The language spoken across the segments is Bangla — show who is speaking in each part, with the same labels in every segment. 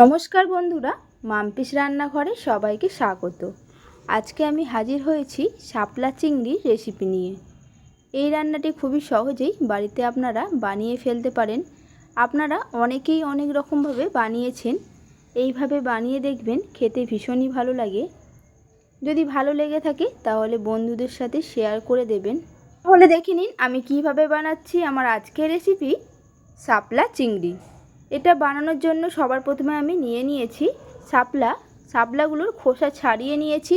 Speaker 1: নমস্কার বন্ধুরা, মাম্পিস রান্নাঘরে সবাইকে স্বাগত। আজকে আমি হাজির হয়েছি শাপলা চিংড়ি রেসিপি নিয়ে। এই রান্নাটি খুবই সহজেই বাড়িতে আপনারা বানিয়ে ফেলতে পারেন। আপনারা অনেকেই অনেক রকমভাবে বানিয়েছেন। এইভাবে বানিয়ে দেখবেন খেতে ভীষণই ভালো লাগে। যদি ভালো লেগে থাকে তাহলে বন্ধুদের সাথে শেয়ার করে দেবেন। তাহলে দেখে নিন আমি কীভাবে বানাচ্ছি আমার আজকের রেসিপি শাপলা চিংড়ি। এটা বানানোর জন্য সবার প্রথমে আমি নিয়ে নিয়েছি শাপলা। শাপলাগুলোর খোসা ছাড়িয়ে নিয়েছি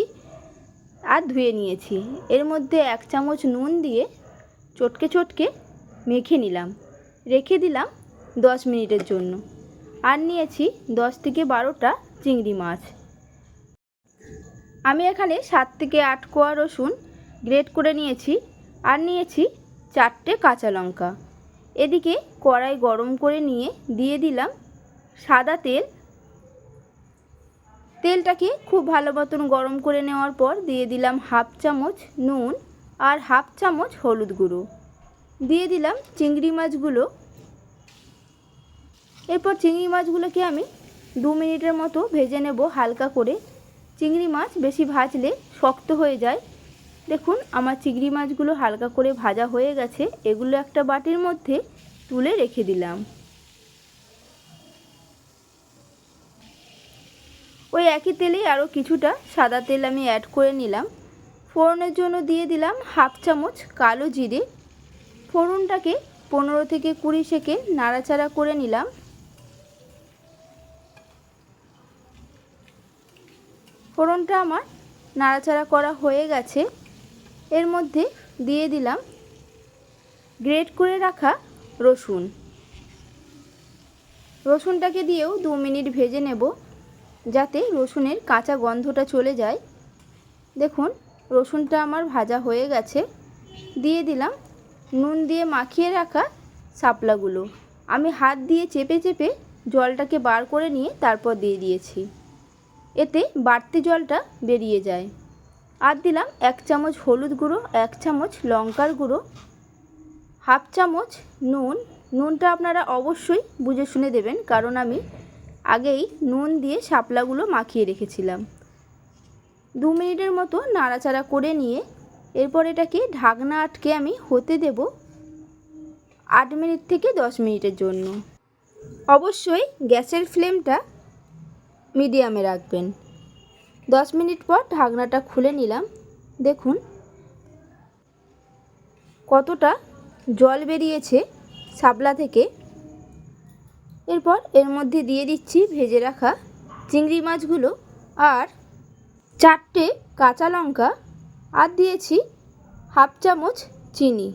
Speaker 1: আর ধুয়ে নিয়েছি। এর মধ্যে এক চামচ নুন দিয়ে চটকে চটকে মেখে নিলাম। রেখে দিলাম দশ মিনিটের জন্য। আর নিয়েছি দশ থেকে বারোটা চিংড়ি মাছ। আমি এখানে সাত থেকে আট কোয়া রসুন গ্রেট করে নিয়েছি। আর নিয়েছি চারটে কাঁচা লঙ্কা। এদিকে কড়াই গরম করে নিয়ে দিয়ে দিলাম সাদা তেল। তেলটাকে খুব ভালো মতন গরম করে নেওয়ার পর দিয়ে দিলাম হাফ চামচ নুন আর হাফ চামচ হলুদ গুঁড়ো। দিয়ে দিলাম চিংড়ি মাছগুলো। এরপর চিংড়ি মাছগুলোকে আমি দু মিনিটের মতো ভেজে নেব হালকা করে। চিংড়ি মাছ বেশি ভাজলে শক্ত হয়ে যায়। দেখুন, আমার চিংড়ি মাছগুলো হালকা করে ভাজা হয়ে গেছে। এগুলো একটা বাটির মধ্যে তুলে রেখে দিলাম। ওই একই তেলেই আরও কিছুটা সাদা তেল আমি অ্যাড করে নিলাম। ফোড়নের জন্য দিয়ে দিলাম হাফ চামচ কালো জিরে। ফোড়নটাকে পনেরো থেকে কুড়ি সেকে নাড়াচাড়া করে নিলাম। ফোড়নটা আমার নাড়াচাড়া করা হয়ে গেছে। এর মধ্যে দিয়ে দিলাম গ্রেট করে রাখা রসুন। রসুনটাকে দিয়েও দু মিনিট ভেজে নেব যাতে রসুনের কাঁচা গন্ধটা চলে যায়। দেখুন, রসুনটা আমার ভাজা হয়ে গেছে। দিয়ে দিলাম নুন দিয়ে মাখিয়ে রাখা শাপলাগুলো। আমি হাত দিয়ে চেপে চেপে জলটাকে বার করে নিয়ে তারপর দিয়ে দিয়েছি। এতে বাড়তি জলটা বেরিয়ে যায়। আর দিলাম এক চামচ হলুদ গুঁড়ো, এক চামচ লঙ্কার গুঁড়ো, হাফ চামচ নুন। নুনটা আপনারা অবশ্যই বুঝে শুনে দেবেন, কারণ আমি আগেই নুন দিয়ে শাপলাগুলো মাখিয়ে রেখেছিলাম। দু মিনিটের মতো নাড়াচাড়া করে নিয়ে এরপর এটাকে ঢাকনা আটকে আমি হতে দেব আট মিনিট থেকে দশ মিনিটের জন্য। অবশ্যই গ্যাসের ফ্লেমটা মিডিয়ামে রাখবেন। দশ মিনিট পর ঢাকনাটা খুলে নিলাম। দেখুন, কতটা জল বেরিয়েছে শাপলা থেকে। এরপর এর মধ্যে দিয়ে দিচ্ছি ভেজে রাখা চিংড়ি মাছগুলো আর চারটে কাঁচা লঙ্কা আর দিয়েছি হাফ চামচ চিনি।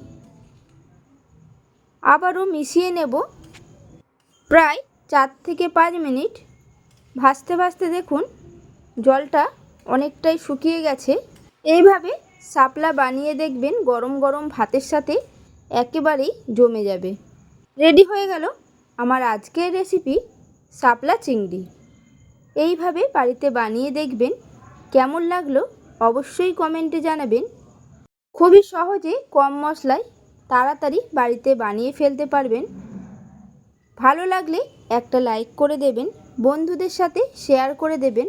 Speaker 1: আবারও মিশিয়ে নেব। প্রায় চার থেকে পাঁচ মিনিট ভাজতে ভাজতে দেখুন জলটা অনেকটাই শুকিয়ে গেছে। এইভাবে শাপলা বানিয়ে দেখবেন গরম গরম ভাতের সাথে একেবারেই জমে যাবে। রেডি হয়ে গেল আমার আজকের রেসিপি শাপলা চিংড়ি। এইভাবে বাড়িতে বানিয়ে দেখবেন কেমন লাগল অবশ্যই কমেন্টে জানাবেন। খুবই সহজে কম মশলায় তাড়াতাড়ি বাড়িতে বানিয়ে ফেলতে পারবেন। ভালো লাগলে একটা লাইক করে দেবেন, বন্ধুদের সাথে শেয়ার করে দেবেন।